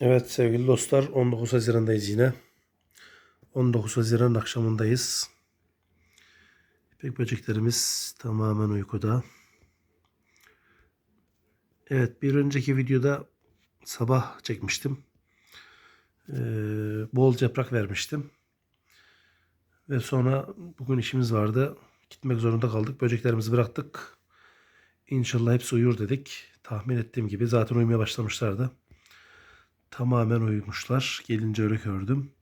Evet sevgili dostlar 19 Haziran'dayız yine. 19 Haziran akşamındayız. İpek böceklerimiz tamamen uykuda. Evet bir önceki videoda sabah çekmiştim. Ee, bol yaprak vermiştim. Ve sonra bugün işimiz vardı. Gitmek zorunda kaldık. Böceklerimizi bıraktık. İnşallah hepsi uyur dedik. Tahmin ettiğim gibi zaten uyumaya başlamışlardı. Tamamen uyumuşlar. Gelince öyle gördüm.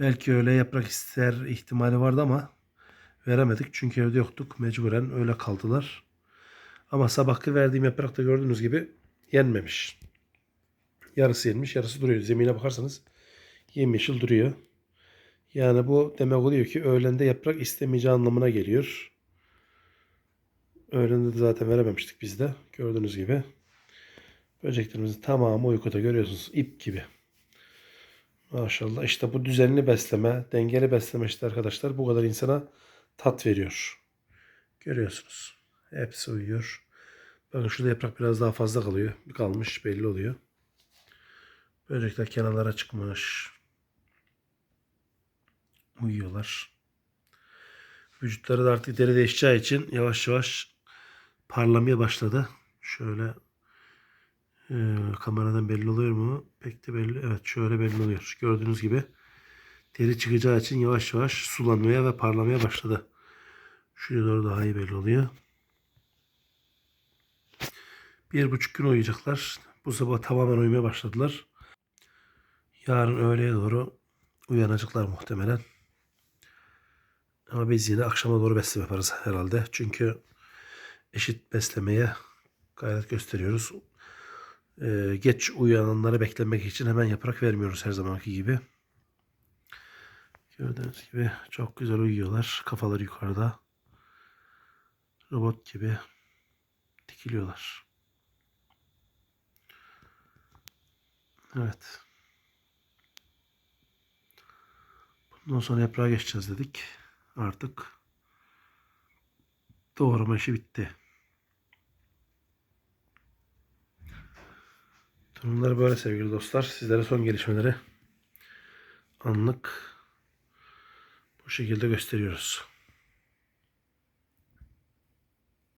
Belki öyle yaprak ister ihtimali vardı ama veremedik. Çünkü evde yoktuk. Mecburen öyle kaldılar. Ama sabahki verdiğim yaprak da gördüğünüz gibi yenmemiş. Yarısı yenmiş, yarısı duruyor. Zemine bakarsanız yemyeşil duruyor. Yani bu demek oluyor ki öğlende yaprak istemeyeceği anlamına geliyor. Öğlende de zaten verememiştik biz de. Gördüğünüz gibi. Böceklerimizin tamamı uykuda görüyorsunuz. ip gibi. Maşallah. İşte bu düzenli besleme, dengeli besleme işte arkadaşlar bu kadar insana tat veriyor. Görüyorsunuz. Hepsi uyuyor. Bakın şurada yaprak biraz daha fazla kalıyor. Kalmış belli oluyor. Böcekler kenarlara çıkmış. Uyuyorlar. Vücutları da artık deri değişeceği için yavaş yavaş parlamaya başladı. Şöyle ee, kameradan belli oluyor mu? Pek de belli. Evet şöyle belli oluyor. Gördüğünüz gibi deri çıkacağı için yavaş yavaş sulanmaya ve parlamaya başladı. Şuraya doğru daha iyi belli oluyor. Bir buçuk gün uyuyacaklar. Bu sabah tamamen uyumaya başladılar. Yarın öğleye doğru uyanacaklar muhtemelen. Ama biz yine akşama doğru besleme yaparız herhalde. Çünkü eşit beslemeye gayret gösteriyoruz. Ee, geç uyananları beklemek için hemen yaprak vermiyoruz her zamanki gibi. Gördüğünüz gibi çok güzel uyuyorlar. Kafaları yukarıda. Robot gibi dikiliyorlar. Evet. Bundan sonra yaprağa geçeceğiz dedik. Artık doğrama işi bitti. Durumlar böyle sevgili dostlar. Sizlere son gelişmeleri anlık bu şekilde gösteriyoruz.